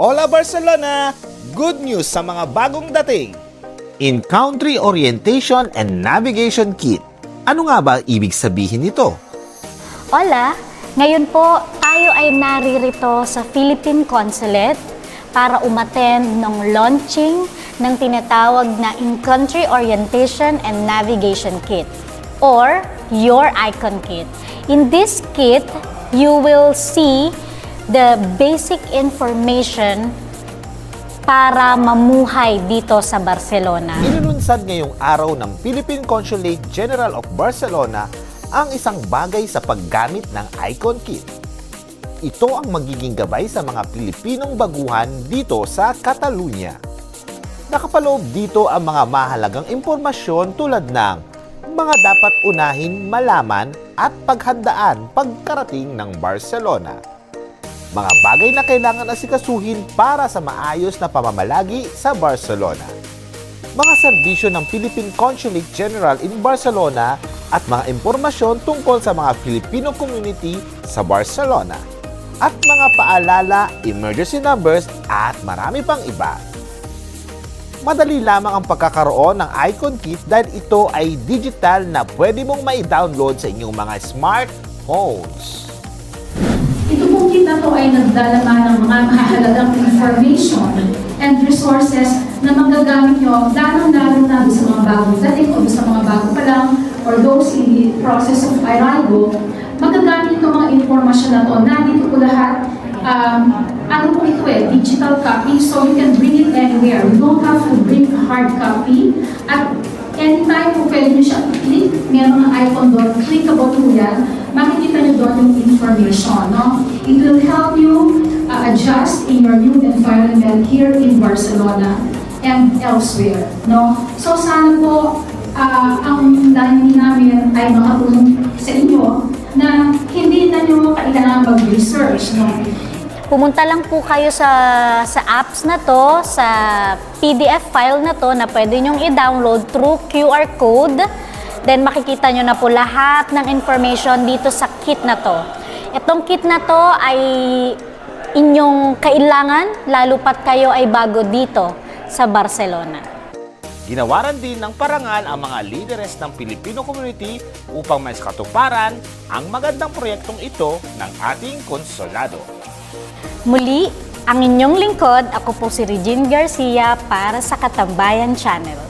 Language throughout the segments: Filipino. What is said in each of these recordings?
Hola Barcelona! Good news sa mga bagong dating! In Country Orientation and Navigation Kit. Ano nga ba ibig sabihin nito? Hola! Ngayon po, tayo ay naririto sa Philippine Consulate para umattend ng launching ng tinatawag na In-Country Orientation and Navigation Kit or Your Icon Kit. In this kit, you will see the basic information para mamuhay dito sa Barcelona. Inilunsad ngayong araw ng Philippine Consulate General of Barcelona ang isang bagay sa paggamit ng Icon Kit. Ito ang magiging gabay sa mga Pilipinong baguhan dito sa Catalunya. Nakapaloob dito ang mga mahalagang impormasyon tulad ng mga dapat unahin malaman at paghandaan pagkarating ng Barcelona. Mga bagay na kailangan asikasuhin para sa maayos na pamamalagi sa Barcelona mga serbisyo ng Philippine Consulate General in Barcelona at mga impormasyon tungkol sa mga Filipino community sa Barcelona at mga paalala, emergency numbers at marami pang iba. Madali lamang ang pagkakaroon ng Icon Kit dahil ito ay digital na pwede mong mai-download sa inyong mga smartphones. Ay nagdalaman ng mga mahalagang information and resources na magagamit nyo lalong-lalo na sa mga bagong dating o sa mga bago pa lang or those in the process of arrival, magagamit itong mga informasyon na to. Nandito po lahat, um, ano po ito eh, digital copy, so you can bring it anywhere. You don't have to bring hard copy. At anytime po pwede nyo siya i-click, may mga icon doon, clickable po yan, makikita nyo information. No? It will help you uh, adjust in your new environment here in Barcelona and elsewhere. No? So sana po, uh, ang layunin namin ay makatulong sa inyo na hindi na nyo kailangan mag-research. No? Pumunta lang po kayo sa sa apps na to, sa PDF file na to na pwede nyong i-download through QR code. Then makikita nyo na po lahat ng information dito sa kit na to. Itong kit na to ay inyong kailangan lalo pat kayo ay bago dito sa Barcelona. Ginawaran din ng parangal ang mga lideres ng Filipino community upang mas katuparan ang magandang proyektong ito ng ating konsulado. Muli, ang inyong lingkod, ako po si Regine Garcia para sa Katambayan Channel.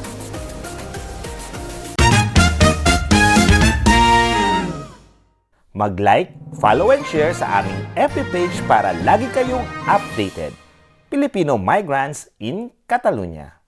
Mag-like, follow and share sa aming FB page para lagi kayong updated. Filipino Migrants in Catalonia.